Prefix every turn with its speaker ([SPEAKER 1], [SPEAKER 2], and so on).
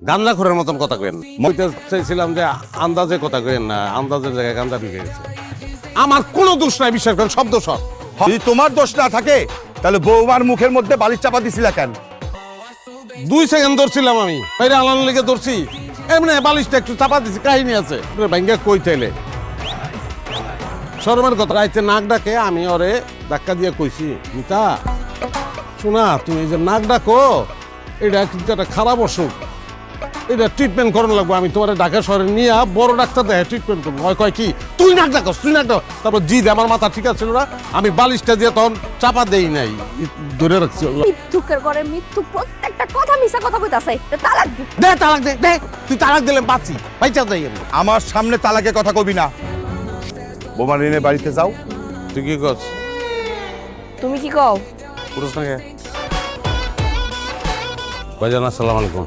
[SPEAKER 1] গান্দা খোরের মতন কথা কেন মইতে চাইছিলাম যে আন্দাজে কথা কেন না আন্দাজের জায়গায় গান্দা ঢুকে গেছে আমার কোনো দোষ নাই বিশ্বাস করেন সব দোষ
[SPEAKER 2] যদি তোমার দোষ না থাকে তাহলে বৌমার মুখের মধ্যে বালিশ চাপা দিছিলা কেন?
[SPEAKER 1] দুই সেকেন্ড ধরছিলাম আমি বাইরে আলান লেগে ধরছি। এমনি বালিশটা একটু চাপা দিছি কাহিনী আছে। ব্যাঙ্গে কই তাইলে? শরমের কথা রাইতে নাক ডাকে আমি ওরে ধাক্কা দিয়ে কইছি মিতা শোনা তুমি যে নাক ডাকো এটা কিন্তু একটা খারাপ অসুখ। এটা ট্রিটমেন্ট করানো লাগবে। আমি তোমার ঢাকা শহরে নিয়ে বড় ডাক্তার দেখে ট্রিটমেন্ট করব। হয় কয় কি? তুই নাক ডাকস তুই নাক ডাক তারপর জি দে, আমার মাথা ঠিক আছে না? আমি বালিশটা দিয়ে তখন চাপা দেই নাই। ধরে রাখছি
[SPEAKER 3] মৃত্যুকের ঘরে মৃত্যু প্রত্যেকটা কথা মিশা কথা কইতাছে। তালাক দি।
[SPEAKER 1] দে তালাক দে দে। তুই তালাক দিলে বাঁচি। বাইচা যাই আমি।
[SPEAKER 2] আমার সামনে তালাকে কথা কবি না। বৌমা এনে বাড়িতে যাও।
[SPEAKER 1] তুই কি করছ?
[SPEAKER 3] তুমি কি কও?
[SPEAKER 1] পুরুষ নাকি? ভাইজান আসসালামু আলাইকুম।